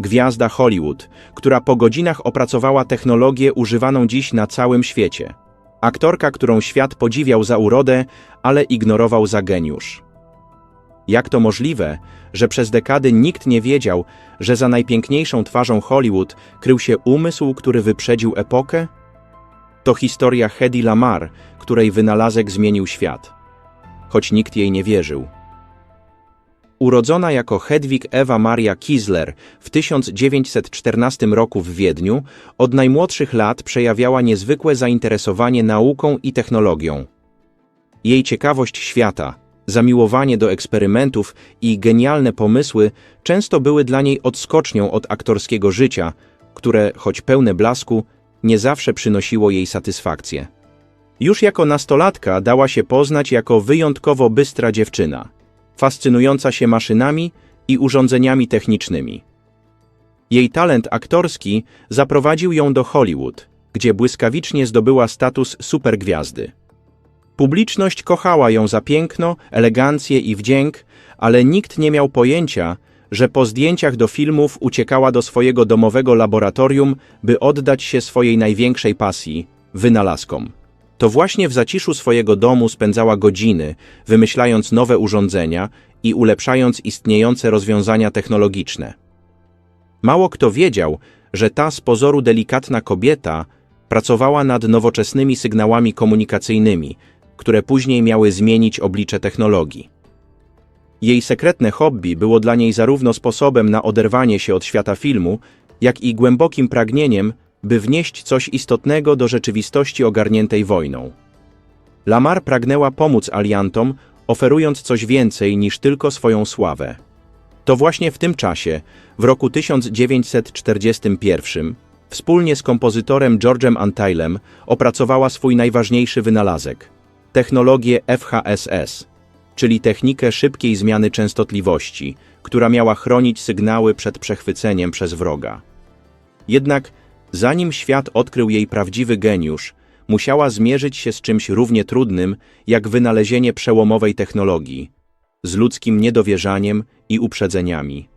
gwiazda Hollywood, która po godzinach opracowała technologię używaną dziś na całym świecie. Aktorka, którą świat podziwiał za urodę, ale ignorował za geniusz. Jak to możliwe, że przez dekady nikt nie wiedział, że za najpiękniejszą twarzą Hollywood krył się umysł, który wyprzedził epokę? To historia Hedy Lamar, której wynalazek zmienił świat. Choć nikt jej nie wierzył. Urodzona jako Hedwig Ewa Maria Kisler w 1914 roku w Wiedniu, od najmłodszych lat przejawiała niezwykłe zainteresowanie nauką i technologią. Jej ciekawość świata, zamiłowanie do eksperymentów i genialne pomysły często były dla niej odskocznią od aktorskiego życia, które, choć pełne blasku, nie zawsze przynosiło jej satysfakcję. Już jako nastolatka dała się poznać jako wyjątkowo bystra dziewczyna, fascynująca się maszynami i urządzeniami technicznymi. Jej talent aktorski zaprowadził ją do Hollywood, gdzie błyskawicznie zdobyła status supergwiazdy. Publiczność kochała ją za piękno, elegancję i wdzięk, ale nikt nie miał pojęcia, że po zdjęciach do filmów uciekała do swojego domowego laboratorium, by oddać się swojej największej pasji wynalazkom. To właśnie w zaciszu swojego domu spędzała godziny, wymyślając nowe urządzenia i ulepszając istniejące rozwiązania technologiczne. Mało kto wiedział, że ta z pozoru delikatna kobieta pracowała nad nowoczesnymi sygnałami komunikacyjnymi, które później miały zmienić oblicze technologii. Jej sekretne hobby było dla niej zarówno sposobem na oderwanie się od świata filmu, jak i głębokim pragnieniem, by wnieść coś istotnego do rzeczywistości ogarniętej wojną. Lamar pragnęła pomóc aliantom, oferując coś więcej niż tylko swoją sławę. To właśnie w tym czasie, w roku 1941, wspólnie z kompozytorem George'em Antylem opracowała swój najważniejszy wynalazek technologię FHSS, czyli technikę szybkiej zmiany częstotliwości, która miała chronić sygnały przed przechwyceniem przez wroga. Jednak zanim świat odkrył jej prawdziwy geniusz, musiała zmierzyć się z czymś równie trudnym jak wynalezienie przełomowej technologii, z ludzkim niedowierzaniem i uprzedzeniami.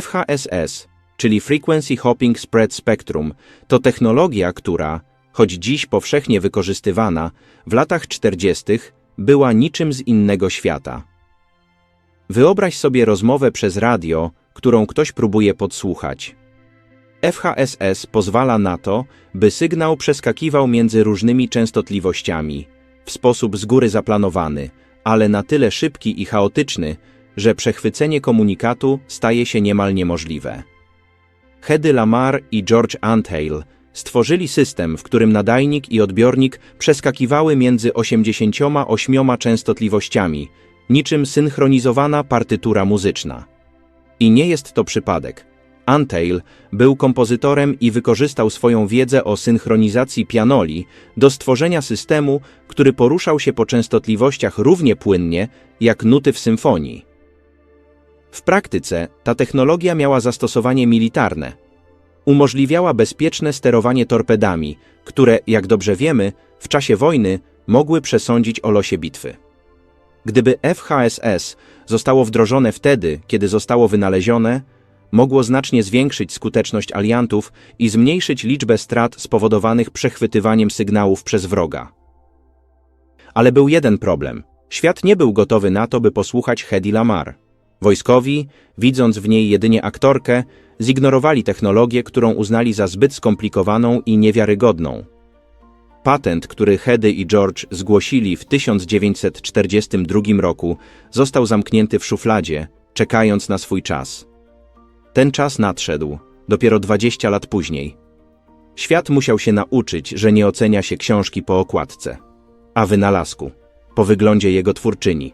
FHSS, czyli Frequency Hopping Spread Spectrum, to technologia, która, choć dziś powszechnie wykorzystywana, w latach 40. była niczym z innego świata. Wyobraź sobie rozmowę przez radio, którą ktoś próbuje podsłuchać. FHSS pozwala na to, by sygnał przeskakiwał między różnymi częstotliwościami, w sposób z góry zaplanowany, ale na tyle szybki i chaotyczny, że przechwycenie komunikatu staje się niemal niemożliwe. Hedy Lamar i George Antheil stworzyli system, w którym nadajnik i odbiornik przeskakiwały między 88 częstotliwościami, niczym synchronizowana partytura muzyczna. I nie jest to przypadek. Antheil był kompozytorem i wykorzystał swoją wiedzę o synchronizacji pianoli do stworzenia systemu, który poruszał się po częstotliwościach równie płynnie jak nuty w symfonii. W praktyce ta technologia miała zastosowanie militarne. Umożliwiała bezpieczne sterowanie torpedami, które, jak dobrze wiemy, w czasie wojny mogły przesądzić o losie bitwy. Gdyby FHSS zostało wdrożone wtedy, kiedy zostało wynalezione, mogło znacznie zwiększyć skuteczność aliantów i zmniejszyć liczbę strat spowodowanych przechwytywaniem sygnałów przez wroga. Ale był jeden problem. Świat nie był gotowy na to, by posłuchać Hedy Lamar. Wojskowi, widząc w niej jedynie aktorkę, zignorowali technologię, którą uznali za zbyt skomplikowaną i niewiarygodną. Patent, który Hedy i George zgłosili w 1942 roku, został zamknięty w szufladzie, czekając na swój czas. Ten czas nadszedł, dopiero 20 lat później. Świat musiał się nauczyć, że nie ocenia się książki po okładce, a wynalazku, po wyglądzie jego twórczyni.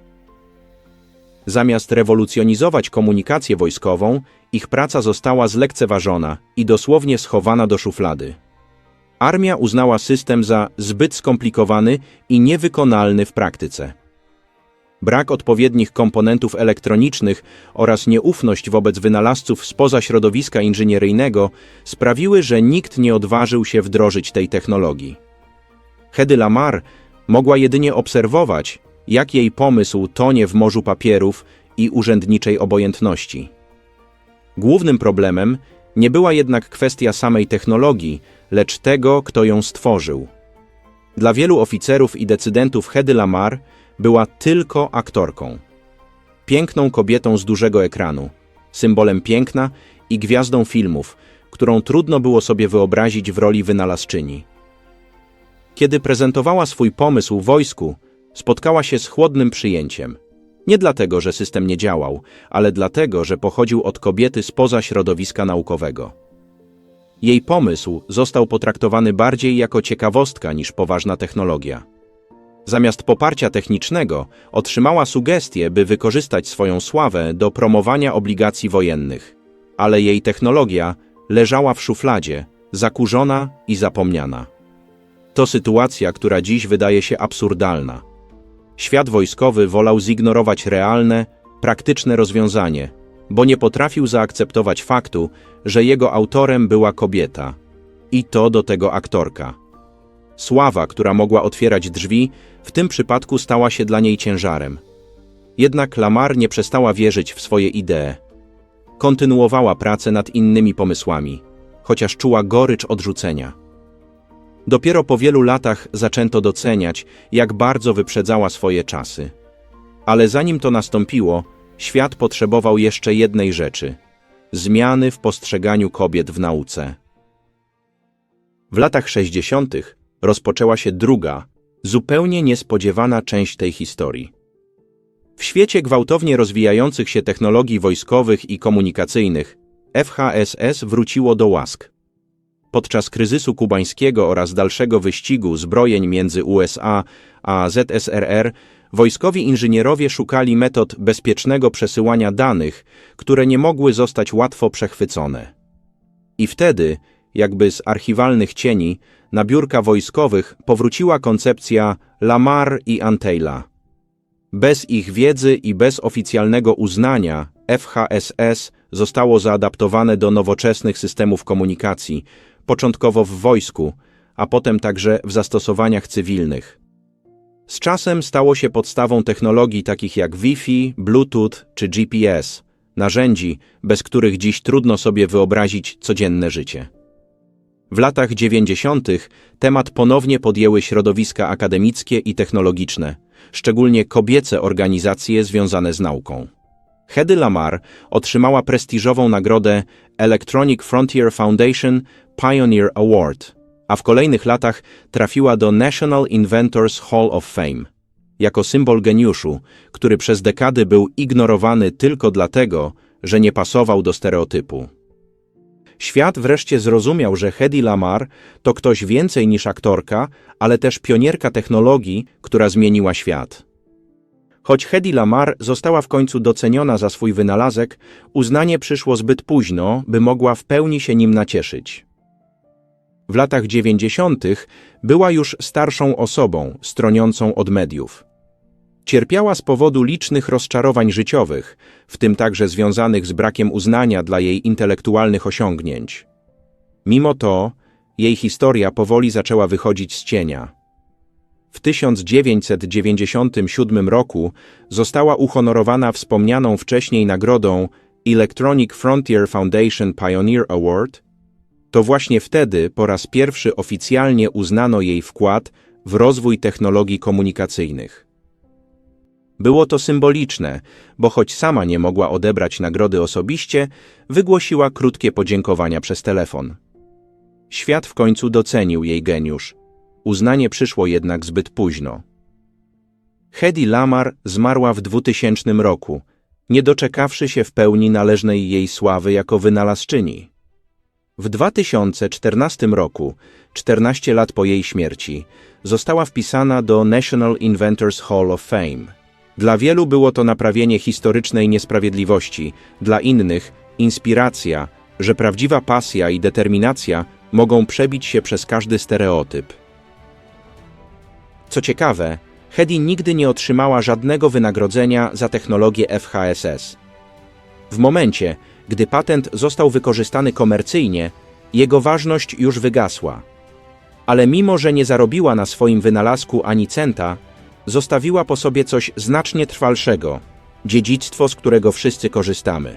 Zamiast rewolucjonizować komunikację wojskową, ich praca została zlekceważona i dosłownie schowana do szuflady. Armia uznała system za zbyt skomplikowany i niewykonalny w praktyce. Brak odpowiednich komponentów elektronicznych oraz nieufność wobec wynalazców spoza środowiska inżynieryjnego sprawiły, że nikt nie odważył się wdrożyć tej technologii. Hedy Lamar mogła jedynie obserwować, jak jej pomysł tonie w morzu papierów i urzędniczej obojętności. Głównym problemem nie była jednak kwestia samej technologii, lecz tego, kto ją stworzył. Dla wielu oficerów i decydentów Hedy Lamar była tylko aktorką. Piękną kobietą z dużego ekranu, symbolem piękna i gwiazdą filmów, którą trudno było sobie wyobrazić w roli wynalazczyni. Kiedy prezentowała swój pomysł wojsku, spotkała się z chłodnym przyjęciem. Nie dlatego, że system nie działał, ale dlatego, że pochodził od kobiety spoza środowiska naukowego. Jej pomysł został potraktowany bardziej jako ciekawostka niż poważna technologia. Zamiast poparcia technicznego, otrzymała sugestie, by wykorzystać swoją sławę do promowania obligacji wojennych. Ale jej technologia leżała w szufladzie, zakurzona i zapomniana. To sytuacja, która dziś wydaje się absurdalna. Świat wojskowy wolał zignorować realne, praktyczne rozwiązanie, bo nie potrafił zaakceptować faktu, że jego autorem była kobieta. I to do tego aktorka. Sława, która mogła otwierać drzwi, w tym przypadku stała się dla niej ciężarem. Jednak Lamar nie przestała wierzyć w swoje idee. Kontynuowała pracę nad innymi pomysłami, chociaż czuła gorycz odrzucenia. Dopiero po wielu latach zaczęto doceniać, jak bardzo wyprzedzała swoje czasy. Ale zanim to nastąpiło, świat potrzebował jeszcze jednej rzeczy zmiany w postrzeganiu kobiet w nauce. W latach 60. rozpoczęła się druga, zupełnie niespodziewana część tej historii. W świecie gwałtownie rozwijających się technologii wojskowych i komunikacyjnych, FHSS wróciło do łask. Podczas kryzysu kubańskiego oraz dalszego wyścigu zbrojeń między USA a ZSRR, wojskowi inżynierowie szukali metod bezpiecznego przesyłania danych, które nie mogły zostać łatwo przechwycone. I wtedy, jakby z archiwalnych cieni, na biurka wojskowych powróciła koncepcja Lamar i Anteila. Bez ich wiedzy i bez oficjalnego uznania FHSS zostało zaadaptowane do nowoczesnych systemów komunikacji, początkowo w wojsku, a potem także w zastosowaniach cywilnych. Z czasem stało się podstawą technologii takich jak Wi-Fi, Bluetooth czy GPS, narzędzi, bez których dziś trudno sobie wyobrazić codzienne życie. W latach 90. temat ponownie podjęły środowiska akademickie i technologiczne, szczególnie kobiece organizacje związane z nauką. Hedy Lamar otrzymała prestiżową nagrodę Electronic Frontier Foundation Pioneer Award, a w kolejnych latach trafiła do National Inventors Hall of Fame. Jako symbol geniuszu, który przez dekady był ignorowany tylko dlatego, że nie pasował do stereotypu. Świat wreszcie zrozumiał, że Hedy Lamar to ktoś więcej niż aktorka, ale też pionierka technologii, która zmieniła świat. Choć Hedy Lamar została w końcu doceniona za swój wynalazek, uznanie przyszło zbyt późno, by mogła w pełni się nim nacieszyć. W latach dziewięćdziesiątych była już starszą osobą, stroniącą od mediów. Cierpiała z powodu licznych rozczarowań życiowych, w tym także związanych z brakiem uznania dla jej intelektualnych osiągnięć. Mimo to, jej historia powoli zaczęła wychodzić z cienia. W 1997 roku została uhonorowana wspomnianą wcześniej nagrodą Electronic Frontier Foundation Pioneer Award. To właśnie wtedy po raz pierwszy oficjalnie uznano jej wkład w rozwój technologii komunikacyjnych. Było to symboliczne, bo choć sama nie mogła odebrać nagrody osobiście, wygłosiła krótkie podziękowania przez telefon. Świat w końcu docenił jej geniusz. Uznanie przyszło jednak zbyt późno. Hedy Lamar zmarła w 2000 roku, nie doczekawszy się w pełni należnej jej sławy jako wynalazczyni. W 2014 roku, 14 lat po jej śmierci, została wpisana do National Inventors Hall of Fame. Dla wielu było to naprawienie historycznej niesprawiedliwości, dla innych inspiracja, że prawdziwa pasja i determinacja mogą przebić się przez każdy stereotyp. Co ciekawe, Hedy nigdy nie otrzymała żadnego wynagrodzenia za technologię FHSS. W momencie, gdy patent został wykorzystany komercyjnie, jego ważność już wygasła. Ale mimo, że nie zarobiła na swoim wynalazku ani centa, zostawiła po sobie coś znacznie trwalszego dziedzictwo, z którego wszyscy korzystamy.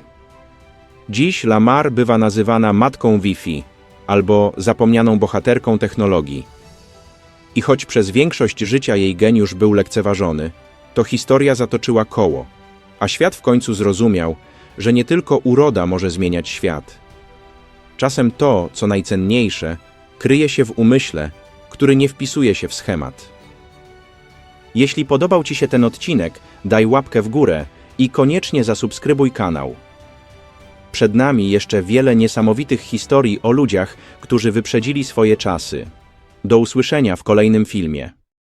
Dziś Lamar bywa nazywana matką Wi-Fi albo zapomnianą bohaterką technologii. I choć przez większość życia jej geniusz był lekceważony, to historia zatoczyła koło, a świat w końcu zrozumiał, że nie tylko uroda może zmieniać świat. Czasem to, co najcenniejsze, kryje się w umyśle, który nie wpisuje się w schemat. Jeśli podobał Ci się ten odcinek, daj łapkę w górę i koniecznie zasubskrybuj kanał. Przed nami jeszcze wiele niesamowitych historii o ludziach, którzy wyprzedzili swoje czasy. Do usłyszenia w kolejnym filmie.